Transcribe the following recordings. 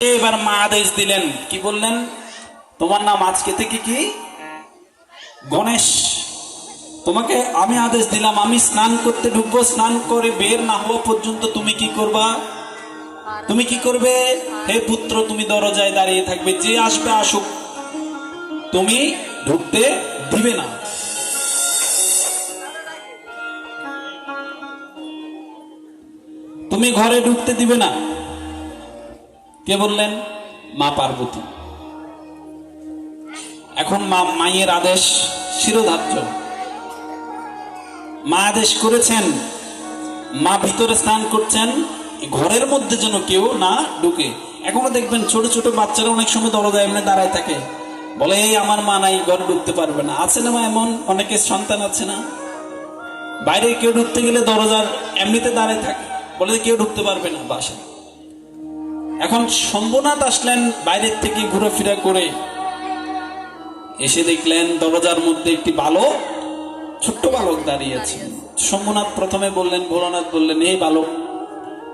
এবার মা আদেশ দিলেন। কি বললেন? তোমার নাম আজকে থেকে কি? গণেশ। তোমাকে আমি আদেশ দিলাম, আমি স্নান করতে ঢুকবো, স্নান করে বের না হওয়া পর্যন্ত তুমি কি করবা? তুমি কি করবে? হে পুত্র, তুমি দরজায় দাঁড়িয়ে থাকবে, যে আসবে, আসুক। তুমি ঢুকতে দিবে না। তুমি ঘরে ঢুকতে দিবে না। কে বললেন? মা পার্বতী। এখন মা মায়ের আদেশ শিরোধার্য। মা আদেশ করেছেন, মা ভিতরে স্নান করছেন, ঘরের মধ্যে যেন কেউ না ঢুকে। এখনও দেখবেন ছোট ছোট বাচ্চারা অনেক সময় দরজা এমনি দাঁড়ায় থাকে। বলে, এই আমার মা নাই, ঘরে ঢুকতে পারবে না। আছে না মা এমন? অনেকের সন্তান আছে না? বাইরে কেউ ঢুকতে গেলে দরজার এমনিতে দাঁড়ায় থাকে। বলে, কেউ ঢুকতে পারবে না বাসায়। এখন শম্ভুনাথ আসলেন বাইরের থেকে ঘুরেফেরা করে। এসে দেখলেন দরজার মধ্যে একটি বালক, ছোট্ট বালক দাঁড়িয়ে আছে। শম্ভুনাথ প্রথমে বললেন, ভোলানাথ বললেন, এই বালক,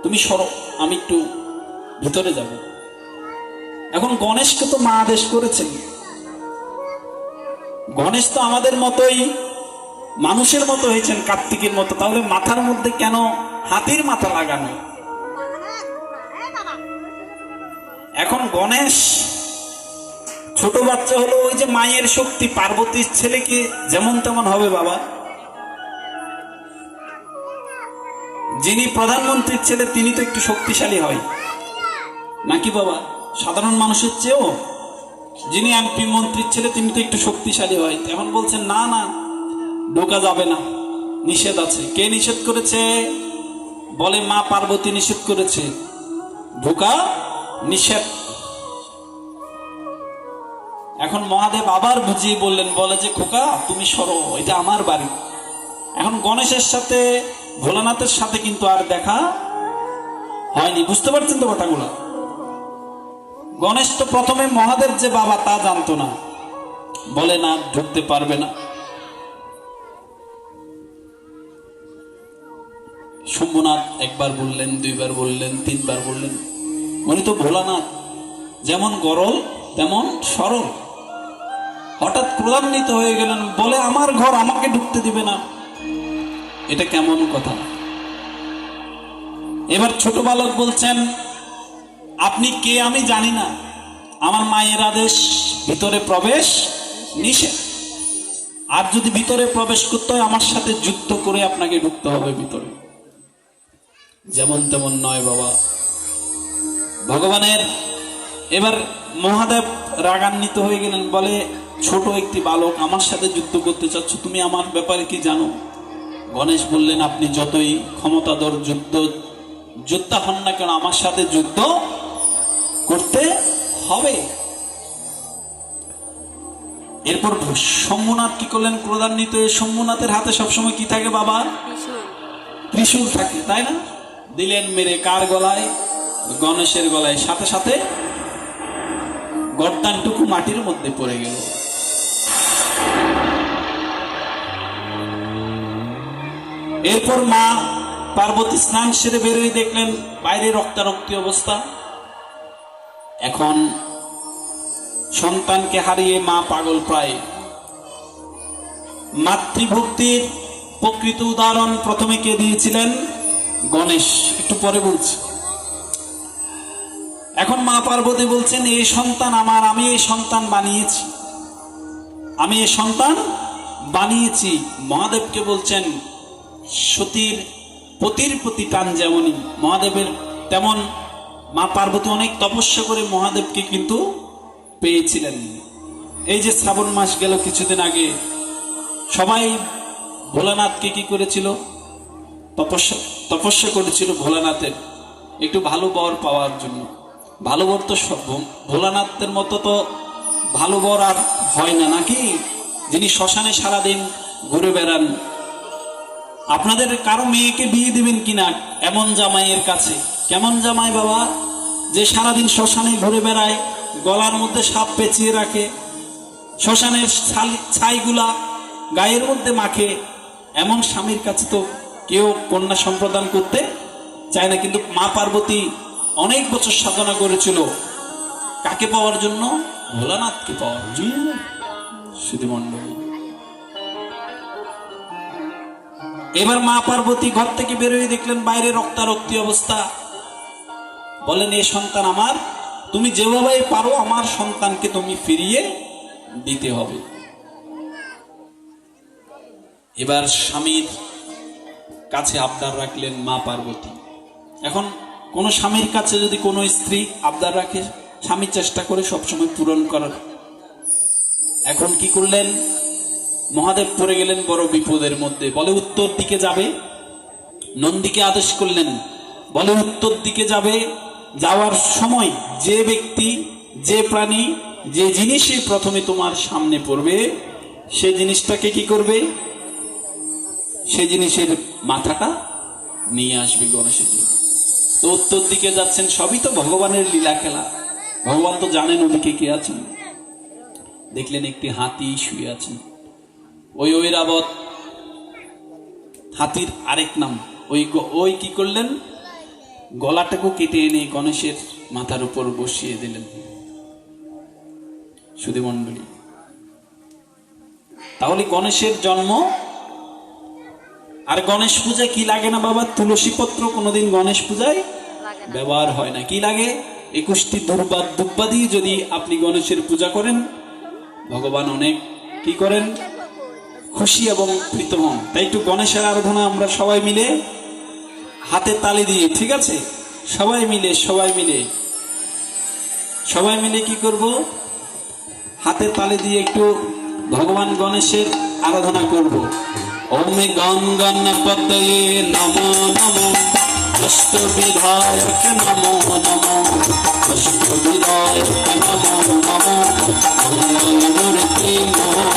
তুমি সরো, আমি একটু ভিতরে যাব। এখন গণেশকে তো মা আদেশ করেছেন। গণেশ তো আমাদের মতোই, মানুষের মতো হয়েছেন কার্তিকের মতো। তাহলে মাথার মধ্যে কেন হাতির মাথা লাগানো? এখন গণেশ, ছোট বাচ্চা হলো ওই যে মায়ের শক্তি, পার্বতীর ছেলে কি যেমন তেমন হবে বাবা। যিনি প্রধানমন্ত্রীর ছেলে, তিনি তো একটু শক্তিশালী হয়। নাকি বাবা? সাধারণ মানুষের চেয়েও। যিনি এমপি মন্ত্রীর ছেলে, তিনি তো একটু শক্তিশালী হয়। এখন বলছেন, না না, ঢোকা যাবে না। নিষেধ আছে। কে নিষেধ করেছে? বলে মা পার্বতী নিষেধ করেছে। ঢোকা নিষেধ। এখন মহাদেব আবার বুঝিয়ে বললেন, বলে যে, খোকা, তুমি সরো, এটা আমার বাড়ি। এখন গণেশের সাথে, ভোলানাথের সাথে কিন্তু আর দেখা হয়নি। বুঝতে পারছেন তো কথাগুলো? গণেশ তো প্রথমে মহাদেব যে বাবা, তা জানতো না। বলে, না ঢুকতে পারবে না। শম্ভুনাথ একবার বললেন, দুইবার বললেন, তিনবার বললেন। উনি তো ভোলানাথ। যেমন গরল, তেমন সরল। হঠাৎ ক্রোধান্বিত হয়ে গেলেন, বলে, আমার ঘর আমাকে ঢুকতে দিবে না। এটা কেমন কথা? এবার ছোট বালক বলছেন, আপনি কে আমি জানি না। আমার মায়ের আদেশ, ভিতরে প্রবেশ নিষেধ। আর যদি ভিতরে প্রবেশ করতে হয়, আমার সাথে যুক্ত করে আপনাকে ঢুকতে হবে ভিতরে। যেমন তেমন নয় বাবা। ভগবানের এবার মহাদেব রাগান্বিত হয়ে গেলেন বলে ছোট একটি বালক আমার সাথে যুদ্ধ করতে চাচ্ছ তুমি আমার ব্যাপারে কি জানো? গণেশ বললেন আপনি যতই ক্ষমতাধর যুদ্ধ যোদ্ধা হন না কেন আমার সাথে যুদ্ধ করতে হবে? এরপর শম্ভুনাথ কি করলেন? ক্রোধান্বিত শম্ভুনাথের হাতে সবসময় কি থাকে বাবা? ত্রিশূল থাকে তাই না? দিলেন মেরে কার গলায়? গণেশের গলায় সাথে সাথে গর্দানটুকু মাটির মধ্যে পড়ে গেল। এরপর মা পার্বতী স্নান সেরে বেরোয় দেখলেন, বাইরে রক্তারক্তি অবস্থা। এখন সন্তানকে হারিয়ে মা পাগল প্রায়। মাতৃভক্তির প্রকৃত উদাহরণ প্রথমে কে দিয়েছিলেন? গণেশ, একটু পরে বলছি। এখন মা পার্বতী বলছেন এই সন্তান আমার, আমি এই সন্তান বানিয়েছি। আমি এই সন্তান বানিয়েছি। মহাদেবকে বলছেন, সতীর পতির প্রতি টান যেমনই, মহাদেবের তেমন মা পার্বতী অনেক তপস্যা করে মহাদেবকে কিন্তু পেয়েছিলেন। এই যে শ্রাবণ মাস গেল কিছুদিন আগে, সবাই ভোলানাথকে কি করেছিল? তপস্যা তপস্যা করেছিল ভোলানাথের, একটু ভালো বর পাওয়ার জন্য। ভালো বর তো ভোলানাথের মতো তো ভালো বর আর হয় না, নাকি? যিনি শ্মশানে সারাদিন ঘুরে বেড়ান। আপনাদের কারও মেয়েকে বিয়ে দিবেন কিনা এমন জামাইয়ের কাছে? কেমন জামাই বাবা? যে সারাদিন শ্মশানে ঘুরে বেড়ায়, গলার মধ্যে সাপ পেঁচিয়ে রাখে, শ্মশানের ছাইগুলা গায়ের মধ্যে মাখে, এমন স্বামীর কাছে তো কেউ কন্যা সম্প্রদান করতে চায় না, কিন্তু মা পার্বতী অনেক বছর সাধনা করেছিল। কাকে পাওয়ার জন্য? ভোলানাথকে পাওয়ার জন্য। শুধু এবার মা পার্বতী ঘর থেকে বেরোয় দেখলেন বাইরে রক্তারক্তি অবস্থা। বলেন, এ সন্তান আমার, তুমি যেভাবে পারো, আমার সন্তানকে তুমি ফিরিয়ে দিতে হবে। এবার স্বামীর কাছে আবদার রাখলেন মা পার্বতী। এখন কোন স্বামীর কাছে যদি কোনো স্ত্রী আবদার রাখে, স্বামী চেষ্টা করে সবসময় পূরণ করার। এখন কি করলেন? মহাদেব পড়ে গেলেন বড় বিপদের মধ্যে। বলে, উত্তর দিকে যাবে। নন্দীকে আদেশ করলেন, বলে, উত্তর দিকে যাবে। যাওয়ার সময় যে ব্যক্তি, যে প্রাণী, যে জিনিসই প্রথমে তোমার সামনে পড়বে, সে জিনিসটাকে কি করবে? সে জিনিসের মাথাটা নিয়ে আসবে গণেশের জন্য। তো উত্তর দিকে যাচ্ছেন, সবই তো ভগবানের লীলা খেলা। ভগবান তো জানেন ওদিকে কে আছেন। দেখলেন একটি হাতি শুয়ে আছেন ওই ঐরাবত হাতির আরেক নাম। ওই ওই কি করলেন? গলাটাকে কেটে এনে গণেশের মাথার উপর বসিয়ে দিলেন। সুধী মণ্ডলী, তাহলে গণেশের জন্ম? আর গণেশ পূজায় কি লাগে না বাবা? তুলসী পত্র কোনোদিন গণেশ পূজায়? ব্যবহার হয় না। কি লাগে? একুশটি দুর্বা দুব্বা দিয়ে যদি আপনি গণেশের পূজা করেন, ভগবান অনেক কি করেন? খুশি এবং প্রীতম হন। তাই একটু গণেশের আরাধনা আমরা সবাই মিলে হাতে তালি দিয়ে, ঠিক আছে? সবাই মিলে সবাই মিলে। সবাই মিলে কি করব? হাতে তালি দিয়ে একটু ভগবান গণেশের আরাধনা করব। নমো নমো। অষ্ট বিধায়ক নমো নমো? অষ্ট বিধায়ক নমো নমো? মূর্তি মোরিয়া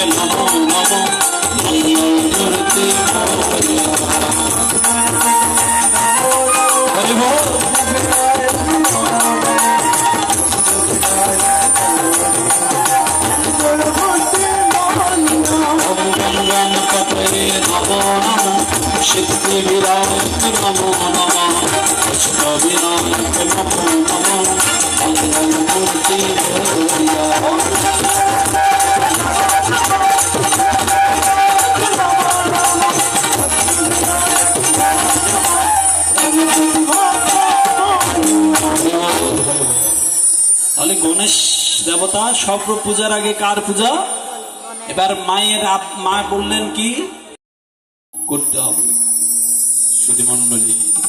বিনায়ক নমো নমো মঙ্গল মূর্তি মোরিয়া হরি বল ওম গঙ্গন গণেশ দেবতা সর্ব পূজার আগে কার পূজা? এবার মায়ের মা বললেন কি? করতে হবে। সুধী মন্ডলী